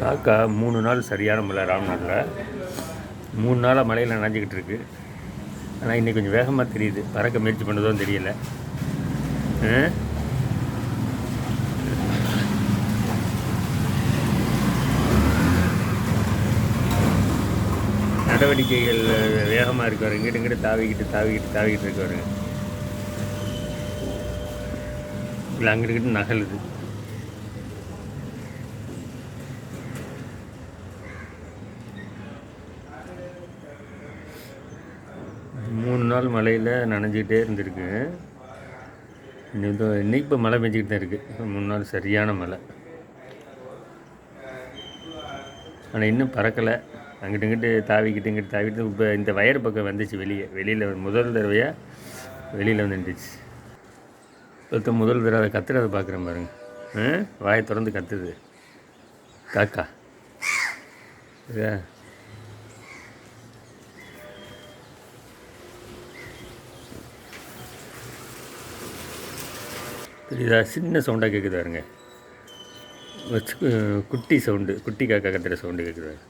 காக்கா மூணு நாள் சரியான மழை ராம்நாட்டில் மூணு நாளாக மழையில் நனைஞ்சிக்கிட்டு இருக்கு. ஆனால் இன்னைக்கு கொஞ்சம் வேகமாக தெரியுது. பறக்க முயற்சி பண்ணதும் தெரியல. நடவடிக்கைகள் வேகமாக இருக்காரு. இங்கிட்ட இங்கிட்ட தாவிக்கிட்டு தாவிக்கிட்டு தாவிக்கிட்டு இருக்காரு. இல்லை அங்கிட்டு நகலுது. மூணு நாள் மழையில் நனைஞ்சிக்கிட்டே இருந்திருக்கு. இன்னைக்கு இன்னைக்கு இப்போ மழை பெஞ்சிக்கிட்டு தான் இருக்குது மூணு நாள் சரியான மழை. ஆனால் இன்னும் பறக்கலை. அங்கிட்டு இங்கிட்டு தாவிக்கிட்டு இங்கிட்டு தாவிட்டு இப்போ இந்த வயர் பக்கம் வந்துச்சு வெளியே. வெளியில் முதல் தடவையாக வெளியில் வந்துருந்துச்சு இப்போ முதல் தடவை கத்துறதை பார்க்குறேன் பாருங்க. வாயை திறந்து கத்துது. காக்கா இதா தெரியுதா? சின்ன சவுண்டாக கேட்குதாருங்க வச்சு குட்டி சவுண்டு குட்டி காக்கா கத்துற சவுண்டு கேட்குதாரு